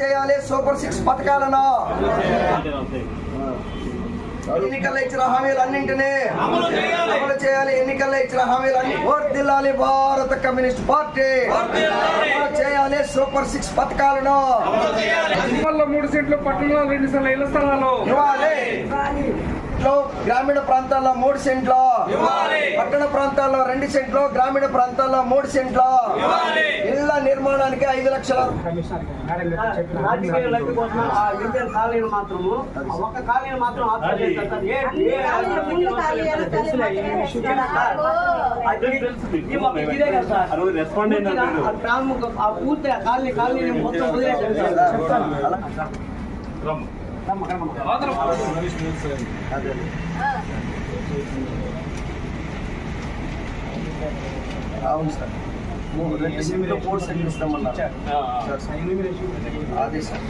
చేయాలి. Super six పథకాలను. ఎన్నికల్లో ఇచ్చిన హామీలన్నింటినీ అమలు చేయాలి. ఎన్నికల్లో ఇచ్చిన హామీలన్నీ వర్దిల్లాలి భారత కమ్యూనిస్ట్ పార్టీ అమలు చేయాలి. సూపర్ సిక్స్ పథకాలను. మూడు సెంట్లు పట్టణంలో రెండు సెంట్ల ఇళ్ళ స్థలాలు. ఇవ్వాలి. గ్రామీణ ప్రాంతాల్లో మూడు సెంట్లు. పట్టణ ప్రాంతాల్లో రెండు సెంట్లు. గ్రామీణ ప్రాంతాల్లో మూడు సెంట్లు. ఇళ్ళ నిర్మాణానికి ఐదు లక్షల ఇండియన్ కాలనీలు మాత్రము కాలనీలు మాత్రం పూర్తి ఆ కాలనీ కాలనీ మొత్తం. అవును సార్ రెండు ఇస్తామన్నారు. అదే సార్.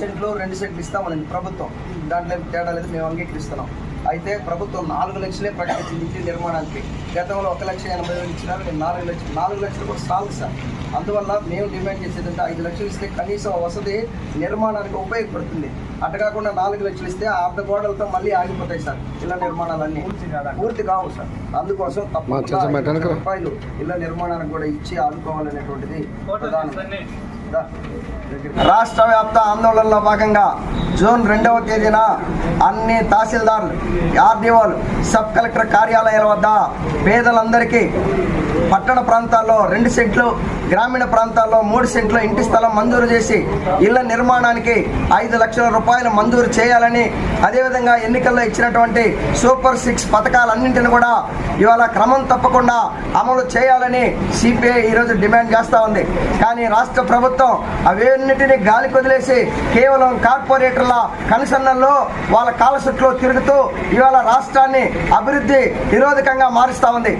సెంట్లు రెండు సెంట్లు ఇస్తామని ప్రభుత్వం. దాంట్లో తేడా లేదు మేము అంగీకరిస్తున్నాం. అయితే ప్రభుత్వం నాలుగు లక్షలే ప్రకటించింది ఇంటి నిర్మాణానికి. గతంలో ఒక లక్ష ఎనభై వేలు ఇచ్చినారు నేను నాలుగు లక్షలు నాలుగు లక్షలు కూడా సాగు సార్. అందువల్ల మేము డిమాండ్ చేసేది అంటే ఐదు లక్షలు ఇస్తే కనీసం వసతి నిర్మాణానికి ఉపయోగపడుతుంది. అటు కాకుండా నాలుగు లక్షలు ఇస్తే ఆ అర్ధ గోడలతో మళ్ళీ ఆగిపోతాయి సార్ ఇళ్ళ నిర్మాణాలన్నీ. పూర్తి కావు సార్. అందుకోసం తప్పకుండా రూపాయలు ఇళ్ళ నిర్మాణానికి కూడా ఇచ్చి ఆదుకోవాలనేటువంటిది ప్రధానం. రాష్ట్ర వ్యాప్త ఆందోళనలో భాగంగా జూన్ రెండవ తేదీన అన్ని తహసీల్దార్లు ఆర్డీఓలు సబ్ కలెక్టర్ కార్యాలయాల వద్ద పేదలందరికీ పట్టణ ప్రాంతాల్లో రెండు సెంట్లు గ్రామీణ ప్రాంతాల్లో మూడు సెంట్లు ఇంటి స్థలం మంజూరు చేసి ఇళ్ళ నిర్మాణానికి ఐదు లక్షల రూపాయలు మంజూరు చేయాలని అదేవిధంగా ఎన్నికల్లో ఇచ్చినటువంటి సూపర్ సిక్స్ పథకాలన్నింటిని కూడా ఇవాళ క్రమం తప్పకుండా అమలు చేయాలని సిపిఐ ఈరోజు డిమాండ్ చేస్తూ ఉంది. కానీ రాష్ట్ర ప్రభుత్వం అవన్నిటిని గాలి కొదిలేసి కేవలం కార్పొరేటర్ల కనుసన్నల్లో వాళ్ళ కాలసుట్లో తిరుగుతూ ఇవాళ రాష్ట్రాన్ని అభివృద్ధి నిరోధకంగా మారుస్తూ ఉంది.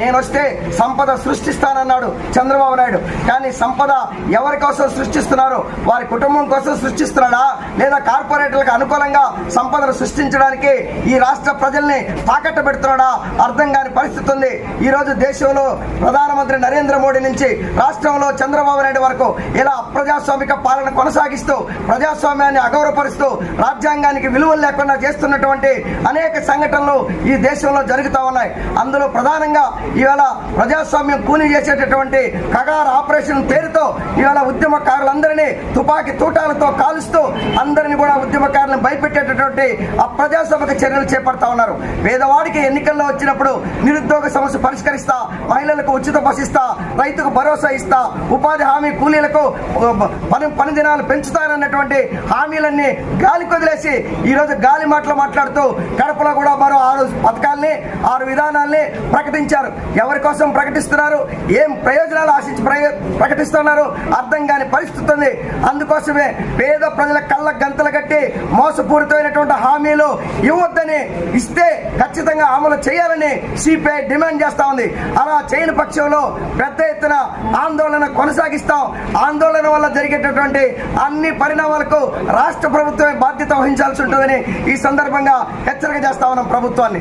నేను వస్తే సంపద సృష్టిస్తానన్నాడు చంద్రబాబు నాయుడు. కానీ సంపద ఎవరి కోసం సృష్టిస్తున్నారు వారి కుటుంబం కోసం సృష్టిస్తున్నాడా లేదా కార్పొరేటర్లకు అనుకూలంగా సంపదను సృష్టించడానికి ఈ రాష్ట్ర ప్రజల్ని తాకట్టు పెడుతున్నాడా అర్థం కాని పరిస్థితి ఉంది. ఈ రోజు దేశంలో ప్రధానమంత్రి నరేంద్ర మోడీ నుంచి రాష్ట్రంలో చంద్రబాబు నాయుడు వరకు ఇలా అప్రజాస్వామిక పాలన కొనసాగిస్తూ ప్రజాస్వామ్యాన్ని అగౌరవపరుస్తూ రాజ్యాంగానికి విలువలు లేకుండా చేస్తున్నటువంటి అనేక సంఘటనలు ఈ దేశంలో జరుగుతూ ఉన్నాయి. అందులో ప్రధానంగా ఇవాళ ప్రజాస్వామ్యం కూని చేసేటటువంటి కగార్ ఆపరేషన్ పేరుతో ఇవాళ ఉద్యమకారులందరినీ తుపాకీ తూటాలతో కాలుస్తూ అందరినీ కూడా ఉద్యమకారులను భయపెట్టేటటువంటి ఆ ప్రజాసభకు చర్యలు చేపడతా ఉన్నారు. పేదవాడికి ఎన్నికల్లో వచ్చినప్పుడు నిరుద్యోగ సమస్య పరిష్కరిస్తా మహిళలకు ఉచిత బస్ ఇస్తా రైతుకు భరోసా ఇస్తా ఉపాధి హామీ కూలీలకు పని పని దినాలు పెంచుతారన్నటువంటి హామీలన్నీ గాలి కొదిలేసి ఈరోజు గాలి మాటలు మాట్లాడుతూ కడపలో కూడా మరో ఆరు పథకాల్ని ఆరు విధానాల్ని ప్రకటించారు. ఎవరి కోసం ప్రకటిస్తున్నారు? ఏం ప్రయోజనాలు ఆశించి ప్రకటిస్తున్నారు? అర్థం కాని పరిస్థితి ఉంది. అందుకోసమే పేద ప్రజల కళ్ళ గంతలు కట్టి మోసపూరితమైనటువంటి హామీలు ఇవ్వద్దని ఇస్తే ఖచ్చితంగా అమలు చేయాలని సిపిఐ డిమాండ్ చేస్తా ఉంది. అలా చేయని పక్షంలో పెద్ద ఎత్తున ఆందోళన కొనసాగిస్తాం. ఆందోళన వల్ల జరిగేటటువంటి అన్ని పరిణామాలకు రాష్ట్ర ప్రభుత్వమే బాధ్యత వహించాల్సి ఉంటుందని ఈ సందర్భంగా హెచ్చరిక చేస్తా ఉన్నాం ప్రభుత్వాన్ని.